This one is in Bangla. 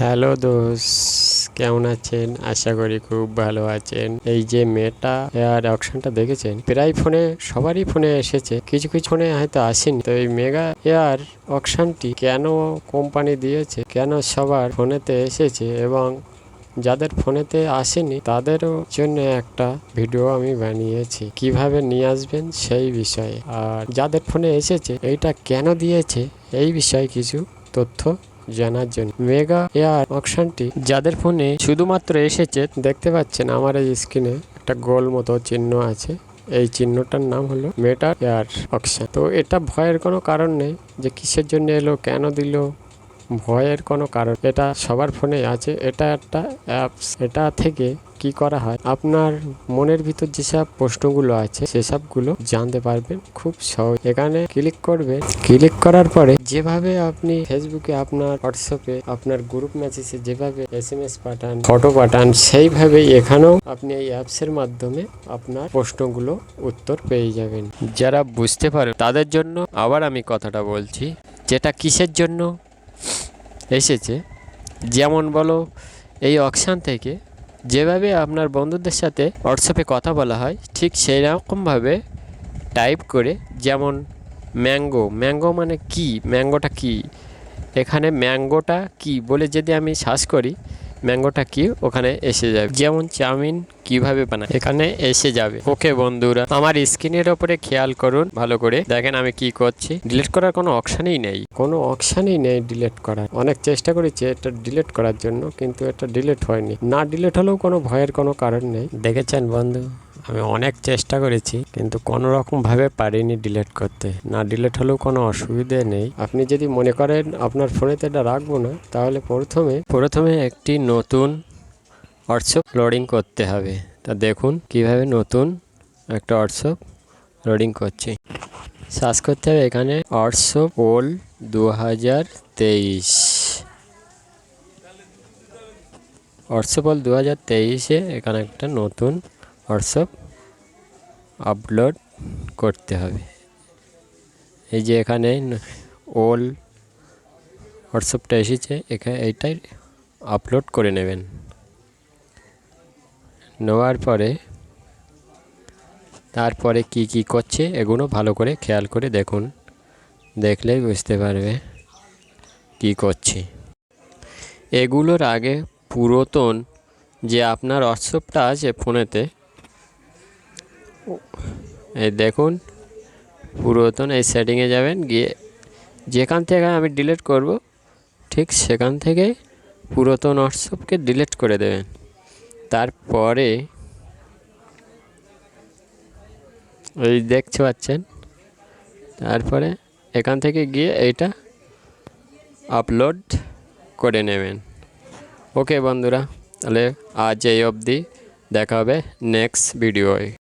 হ্যালো দোস কেমন আছেন? আশা করি খুব ভালো আছেন। এই যে মেটা এয়ার অপশনটা দেখেছেন? প্রায় ফোনে, সবারই ফোনে এসেছে। কিছু কিছু ফোনে হয়তো আসেনি। তো এই মেগা এয়ার অপশনটি কেন কোম্পানি দিয়েছে? কেন সবার ফোনেতে এসেছে? এবং যাদের ফোনেতে আসেনি, তাদেরও জন্য একটা ভিডিও আমি বানিয়েছি। কীভাবে নিয়ে আসবেন সেই বিষয়ে। আর যাদের ফোনে এসেছে, এইটা কেন দিয়েছে? এই বিষয়ে কিছু তথ্য জানার জন্য। মেগা এয়ার অপশনটি যাদের ফোনে শুধুমাত্র এসেছে, দেখতে পাচ্ছেন আমার এই স্ক্রিনে একটা গোল মতো চিহ্ন আছে। এই চিহ্নটার নাম হলো মেটা এয়ার অপশন তো এটা ভয়ের কোনো কারণ নেই যে কিসের জন্য এলো, কেন দিল, ভয়ের কোনো কারণ। এটা সবার ফোনে আছে। এটা একটা অ্যাপস এটা থেকে কি করা হয়? আপনার মনের ভিতর যেসব প্রশ্নগুলো আছে, সেসবগুলো জানতে পারবেন খুব সহজ। এখানে ক্লিক করবেন। ক্লিক করার পরে যেভাবে আপনি ফেসবুকে আপনার হোয়াটসঅ্যাপে আপনার গ্রুপ মেসেজে যেভাবে এস এম এস পাঠান, ফটো পাঠান, সেইভাবেই এখানেও আপনি এই অ্যাপসের মাধ্যমে আপনার প্রশ্নগুলো উত্তর পেয়ে যাবেন। যারা বুঝতে পারে, তাদের জন্য আবার আমি কথাটা বলছি, যেটা কিসের জন্য এসেছে, যেমন বলো, এই অকশান থেকে যেভাবে আপনার বন্ধুদের সাথে হোয়াটসঅ্যাপে কথা বলা হয়, ঠিক সেই রকমভাবে টাইপ করে, যেমন ম্যাঙ্গো ম্যাঙ্গো মানে কি? ম্যাঙ্গোটা কি? এখানে ম্যাঙ্গোটা কি? বলে যদি আমি সার্চ করি ম্যাঙ্গোটা কি ওখানে এসে যাবে? যেমন চাউমিন কীভাবে বানায়? এখানে এসে যাবে। ওকে বন্ধুরা, আমার স্ক্রিনের ওপরে খেয়াল করুন ভালো করে। দেখেন আমি কি করছি। ডিলিট করার কোনো অপশানই নেই। কোনো অপশানই নেই ডিলিট করার। অনেক চেষ্টা করেছি এটা ডিলিট করার জন্য, কিন্তু এটা ডিলিট হয়নি। না ডিলিট হলেও কোনো ভয়ের কোনো কারণ নেই। দেখেছেন বন্ধু? আমি অনেক চেষ্টা করেছি, কিন্তু কোনো রকম ভাবে পারিনি ডিলিট করতে। না ডিলিট হলেও কোনো অসুবিধে নেই। আপনি যদি মনে করেন আপনার ফোনেতে এটা রাখব না, তাহলে প্রথমে প্রথমে একটি নতুন হোয়াটসঅ্যাপ লোডিং করতে হবে। তা দেখুন কীভাবে নতুন একটা হোয়াটসঅ্যাপ লোডিং করছি। সার্চ করতে হবে এখানে হোয়াটসঅ্যাপ ওল দু হাজার তেইশ। হোয়াটসঅ্যাপ ওল দু হাজার তেইশে এখানে একটা নতুন হোয়াটসঅ্যাপ আপলোড করতে হবে। এই যে এখানে ওল হোয়াটসঅ্যাপটা এসেছে এখানে এইটাই আপলোড করে নেবেন। নেওয়ার পরে তারপরে কি কি করছে এগুলো ভালো করে খেয়াল করে দেখুন, দেখলেই বুঝতে পারবে কি করছে। এগুলোর আগে পুরাতন যে আপনার হোয়াটসঅ্যাপটা আছে ফোনেতে এই দেখুন পুরাতন এই সেটিংয়ে যাবেন, গিয়ে যেখান থেকে আমি ডিলিট করব, ঠিক সেখান থেকে পুরাতন হোয়াটসঅ্যাপকে ডিলিট করে দেবেন। তারপরে এই দেখতে পাচ্ছেন, তারপরে এখান থেকে গিয়ে এইটা আপলোড করে নেবেন। ওকে বন্ধুরা, তাহলে আজ এই অবধি, দেখা হবে নেক্সট ভিডিওয়